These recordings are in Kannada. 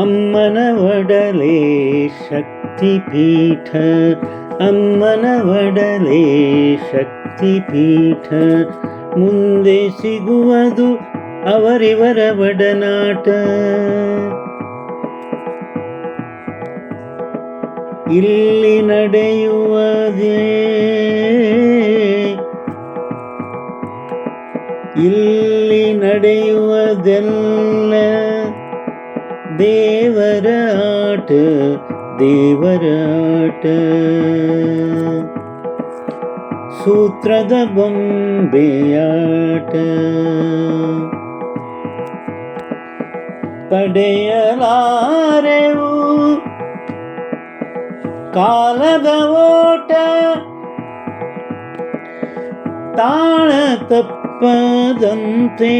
ಅಮ್ಮನ ಒಡಲೆ ಶಕ್ತಿಪೀಠ ಅಮ್ಮನ ಒಡಲೆ ಶಕ್ತಿಪೀಠ. ಮುಂದೆ ಸಿಗುವುದು ಅವರಿವರ ಒಡನಾಟ. ಇಲ್ಲಿ ನಡೆಯುವುದೇ ಇಲ್ಲಿ ನಡೆಯುವುದೆಲ್ಲ ದೇವರ ಆಟ ದೇವರ ಆಟ ಸೂತ್ರದ ಬೊಂಬೆಯಾಟ ತಡೆಯಲಾರೆವು ಕಾಲದ ಓಟ ತಾಳ ತಪ್ಪದಂತೆ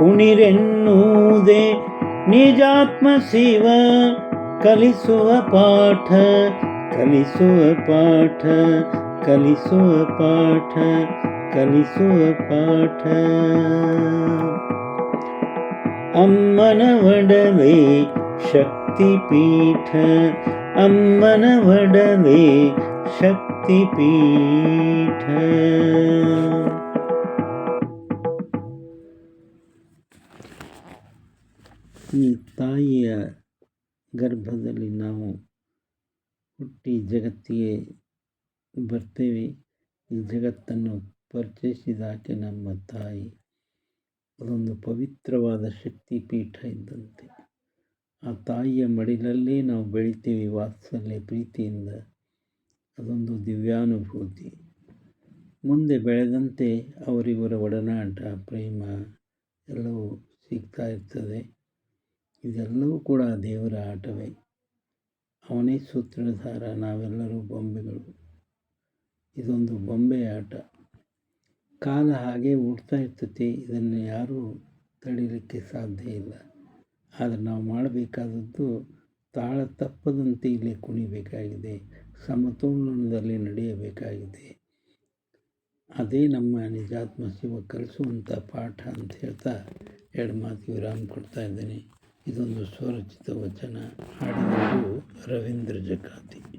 ಕುಣಿರೆನ್ನುವುದೇ ನಿಜಾತ್ಮ ಶಿವ ಕಲಿಸುವ ಪಾಠ ಕಲಿಸುವ ಪಾಠ ಕಲಿಸುವ ಪಾಠ ಕಲಿಸುವ ಪಾಠ ಅಮ್ಮನ ಒಡಲೆ ಶಕ್ತಿಪೀಠ ಅಮ್ಮನ ಒಡಲೆ ಶಕ್ತಿಪೀಠ ಈ ತಾಯಿಯ ಗರ್ಭದಲ್ಲಿ ನಾವು ಹುಟ್ಟಿ ಜಗತ್ತಿಗೆ ಬರ್ತೇವೆ. ಈ ಜಗತ್ತನ್ನು ಪರಿಚಯಿಸಿದಾಕೆ ನಮ್ಮ ತಾಯಿ ಅದೊಂದು ಪವಿತ್ರವಾದ ಶಕ್ತಿ ಪೀಠ ಇದ್ದಂತೆ. ಆ ತಾಯಿಯ ಮಡಿಲಲ್ಲೇ ನಾವು ಬೆಳಿತೀವಿ ವಾತ್ಸಲ್ಯ ಪ್ರೀತಿಯಿಂದ. ಅದೊಂದು ದಿವ್ಯಾನುಭೂತಿ. ಮುಂದೆ ಬೆಳೆದಂತೆ ಅವರಿವರ ಒಡನಾಟ, ಪ್ರೇಮ ಎಲ್ಲವೂ ಸಿಗ್ತಾ ಇರ್ತದೆ. ಇದೆಲ್ಲವೂ ಕೂಡ ದೇವರ ಆಟವೇ. ಅವನೇ ಸೂತ್ರಧಾರ, ನಾವೆಲ್ಲರೂ ಬೊಂಬೆಗಳು. ಇದೊಂದು ಬೊಂಬೆ ಆಟ. ಕಾಲ ಹಾಗೆ ಓಡ್ತಾ ಇರ್ತೈತಿ, ಇದನ್ನು ಯಾರೂ ತಡೀಲಿಕ್ಕೆ ಸಾಧ್ಯ ಇಲ್ಲ. ಆದರೆ ನಾವು ಮಾಡಬೇಕಾದದ್ದು ತಾಳ ತಪ್ಪದಂತೆ ಇಲ್ಲಿ ಕುಣಿಬೇಕಾಗಿದೆ, ಸಮತೋಲನದಲ್ಲಿ ನಡೆಯಬೇಕಾಗಿದೆ. ಅದೇ ನಮ್ಮ ನಿಜಾತ್ಮ ಶಿವ ಕಲಿಸುವಂಥ ಪಾಠ ಅಂತ ಹೇಳ್ತಾ ಎರಡು ಮಾತು ವಿರಾಮ ಕೊಡ್ತಾ ಇದ್ದೇನೆ. ಇದೊಂದು ಸ್ವರಚಿತ ವಚನ ಹಾಡಿದವರು ರವೀಂದ್ರ ಜಕಾತಿ.